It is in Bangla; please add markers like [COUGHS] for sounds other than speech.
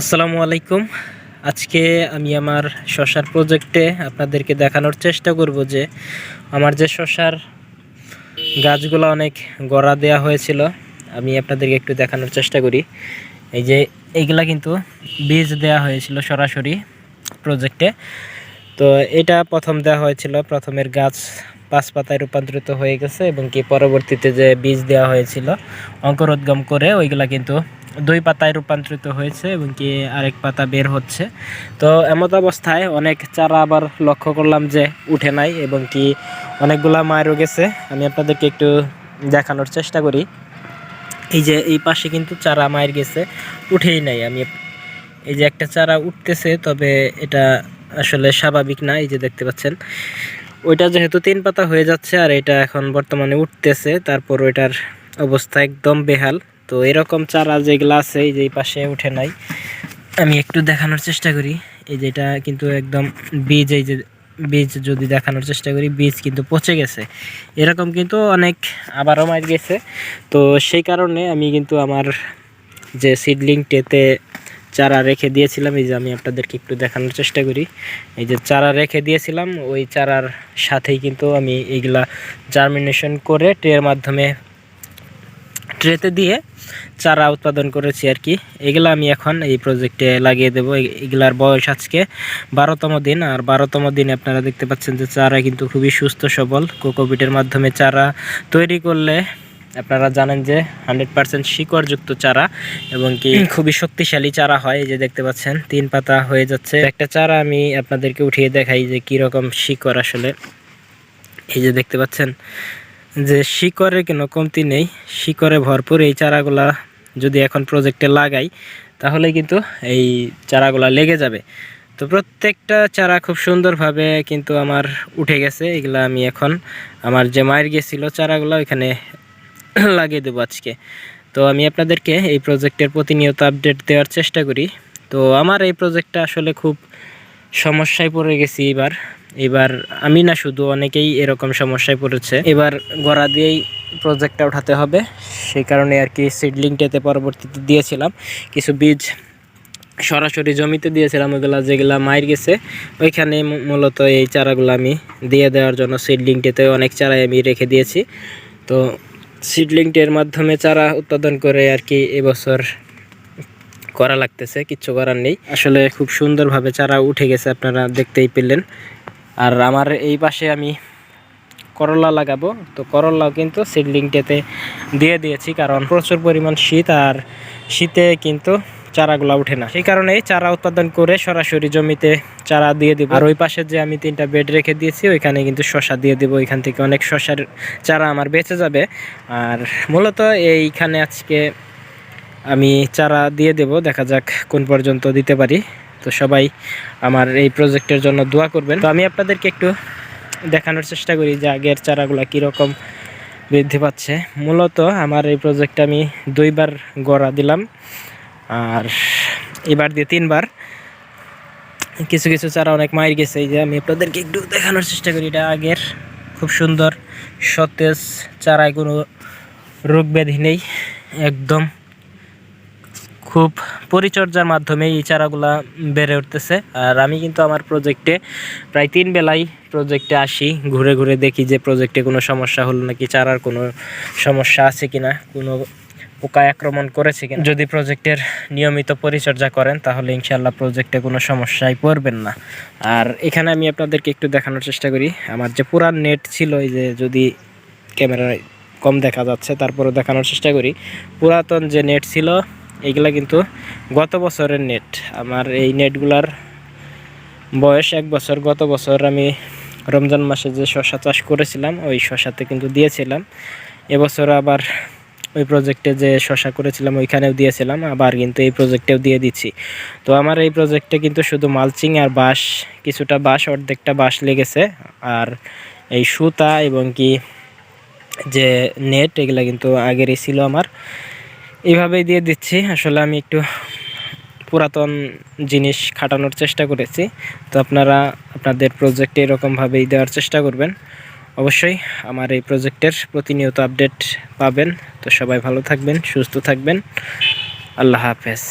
আসসালামু আলাইকুম। আজকে আমি আমার শশার প্রজেক্টে আপনাদেরকে দেখানোর চেষ্টা করব যে আমার যে শশার গাছগুলো অনেক গড়া দেওয়া হয়েছিল, আমি আপনাদেরকে একটু দেখানোর চেষ্টা করি। এই যে এইগুলা কিন্তু বীজ দেওয়া হয়েছিল সরাসরি প্রজেক্টে তো এটা প্রথম দেওয়া হয়েছিল, প্রথমের গাছ পাঁচ পাতায় রূপান্তরিত হয়ে গেছে এবং কি পরবর্তীতে যে বীজ দেওয়া হয়েছিল, অঙ্কুরোদ্গম করে ওইগুলা কিন্তু দুই পাতায় রূপান্তরিত হয়েছে এবং কি আরেক পাতা বের হচ্ছে। তো এমত অবস্থায় অনেক চারা আবার লক্ষ্য করলাম যে উঠে নাই এবং কি অনেকগুলা মায়েরও গেছে। আমি আপনাদেরকে একটু দেখানোর চেষ্টা করি। এই যে এই পাশে কিন্তু চারা মায়ের গেছে, উঠেই নাই। আমি এই যে একটা চারা উঠতেছে, তবে এটা আসলে স্বাভাবিক না, এই যে দেখতে পাচ্ছেন। ওইটা যেহেতু তিন পাতা হয়ে যাচ্ছে, আর এটা এখন বর্তমানে উঠতেছে, তারপর ওইটার অবস্থা একদম বেহাল। তো এরকম চারা যেগুলো আছে এই যে পাশে উঠে নাই, আমি একটু দেখানোর চেষ্টা করি। এই যেটা কিন্তু একদম বীজ, এই যে বীজ যদি দেখানোর চেষ্টা করি, বীজ কিন্তু পচে গেছে। এরকম কিন্তু অনেক আবারও মার গেছে। তো সেই কারণে আমি কিন্তু আমার যে সিডলিংটেতে চারা রেখে দিয়েছিলাম, এই যে আমি আপনাদেরকে একটু দেখানোর চেষ্টা করি। এই যে চারা রেখে দিয়েছিলাম, ওই চারার সাথেই কিন্তু আমি এইগুলা জার্মিনেশন করে ট্রের মাধ্যমে ট্রেতে দিয়ে চারা উৎপাদন করেছি আর কি। এগুলো আমি এখন এই প্রজেক্টে লাগিয়ে দেবো। এগুলার বয়স আজকে বারোতম দিন। আর বারোতম দিনে আপনারা দেখতে পাচ্ছেন যে চারা কিন্তু খুবই সুস্থ সবল। কোকোপিটের মাধ্যমে চারা তৈরি করলে আপনারা জানেন যে হান্ড্রেড পার্সেন্ট শিকড়যুক্ত চারা এবং কি খুবই শক্তিশালী চারা হয়। এই যে দেখতে পাচ্ছেন তিন পাতা হয়ে যাচ্ছে। একটা চারা আমি আপনাদেরকে উঠিয়ে দেখাই যে কীরকম শিকড় আসলে। এই যে দেখতে পাচ্ছেন যে শিকড়ের কোনো কমতি নেই, শিকড়ে ভরপুর এই চারাগুলা যদি এখন প্রজেক্টে লাগাই, তাহলে কিন্তু এই চারাগুলা লেগে যাবে। তো প্রত্যেকটা চারা খুব সুন্দরভাবে কিন্তু আমার উঠে গেছে, এগুলা আমি এখন আমার যে মায়ের গেছিল চারাগুলো ওইখানে [COUGHS] লাগিয়ে দেবো আজকে। তো আমি আপনাদেরকে এই প্রজেক্টের প্রতিনিয়ত আপডেট দেওয়ার চেষ্টা করি। তো আমার এই প্রজেক্টটা আসলে খুব সমস্যায় পড়ে গেছি এবার। এবার আমি না, শুধু অনেকেই এরকম সমস্যায় পড়েছে। এবার গড়া দিয়েই প্রজেক্টটা উঠাতে হবে। সেই কারণে আর কি সিডলিংটাতে পরবর্তীতে দিয়েছিলাম। কিছু বীজ সরাসরি জমিতে দিয়েছিলাম ওইগুলা যেগুলা মায়ের গেছে, ওইখানে মূলত এই চারাগুলো আমি দিয়ে দেওয়ার জন্য সিডলিংটাতে অনেক চারাই আমি রেখে দিয়েছি। তো সিডলিংটের মাধ্যমে চারা উৎপাদন করে আর কি এবছর করা লাগতেছে, কিচ্ছু করার নেই। আসলে খুব সুন্দরভাবে চারা উঠে গেছে, আপনারা দেখতেই পেলেন। আর আমার এই পাশে আমি করলা লাগাবো। তো করলাও কিন্তু সিডলিংটাতে দিয়ে দিয়েছি কারণ প্রচুর পরিমাণ শীত আর শীতে কিন্তু চারাগুলো উঠে না। সেই কারণে চারা উৎপাদন করে সরাসরি জমিতে চারা দিয়ে দিব। আর ওই পাশে যে আমি তিনটা বেড রেখে দিয়েছি, ওইখানে কিন্তু শশা দিয়ে দিব। ওইখান থেকে অনেক শশার চারা আমার বেঁচে যাবে। আর মূলত এইখানে আজকে আমি চারা দিয়ে দেব। দেখা যাক কোন পর্যন্ত দিতে পারি। তো সবাই আমার এই প্রজেক্টের জন্য দোয়া করবেন। তো আমি আপনাদেরকে একটু দেখানোর চেষ্টা করি যে আগের চারাগুলো কীরকম বৃদ্ধি পাচ্ছে। মূলত আমার এই প্রজেক্টে আমি দুইবার গড়া দিলাম আর এবার দিয়ে তিনবার। কিছু কিছু চারা অনেক মায়ের গেছে। এই যে আমি আপনাদেরকে একটু দেখানোর চেষ্টা করি, এটা আগের খুব সুন্দর সতেজ চারায় কোনো রোগ ব্যাধি নেই, একদম খুব পরিচর্যার মাধ্যমে এই চারাগুলা বেড়ে উঠতেছে। আর আমি কিন্তু আমার প্রজেক্টে প্রায় তিন বেলাই প্রজেক্টে আসি, ঘুরে ঘুরে দেখি যে প্রজেক্টে কোনো সমস্যা হলো নাকি চারার কোনো সমস্যা আছে কিনা, কোনো পোকা আক্রমণ করেছে কিনা। যদি প্রজেক্টের নিয়মিত পরিচর্যা করেন, তাহলে ইনশাল্লাহ প্রজেক্টে কোনো সমস্যায় পড়বেন না। আর এখানে আমি আপনাদেরকে একটু দেখানোর চেষ্টা করি। আমার যে পুরান নেট ছিল, এই যে যদি ক্যামেরায় কম দেখা যাচ্ছে তারপরে দেখানোর চেষ্টা করি। পুরাতন যে নেট ছিল এইগুলা কিন্তু গত বছরের নেট আমার এই নেটগুলার বয়স এক বছর, গত বছর আমি রমজান মাসে যে শশা চাষ করেছিলাম, ওই শশাতে কিন্তু দিয়েছিলাম। এবছর আবার ওই প্রজেক্টে যে শশা করেছিলাম, ওইখানেও দিয়েছিলাম, আবার কিন্তু এই প্রজেক্টেও দিয়ে দিচ্ছি। তো আমার এই প্রজেক্টে কিন্তু শুধু মালচিং আর বাঁশ, কিছুটা বাঁশ, অর্ধেকটা বাঁশ লেগেছে। আর এই সুতা এবং কি যে নেট এগুলো কিন্তু আগেরই ছিল আমার। এইভাবেই দিয়ে দিচ্ছি। আসলে আমি একটু পুরাতন জিনিস খাটানোর চেষ্টা করেছি। তো আপনারা আপনাদের প্রজেক্টে এরকমভাবেই দেওয়ার চেষ্টা করবেন। অবশ্যই আমার এই প্রজেক্টের প্রতিনিয়ত আপডেট পাবেন। তো সবাই ভালো থাকবেন, সুস্থ থাকবেন। আল্লাহ হাফেজ।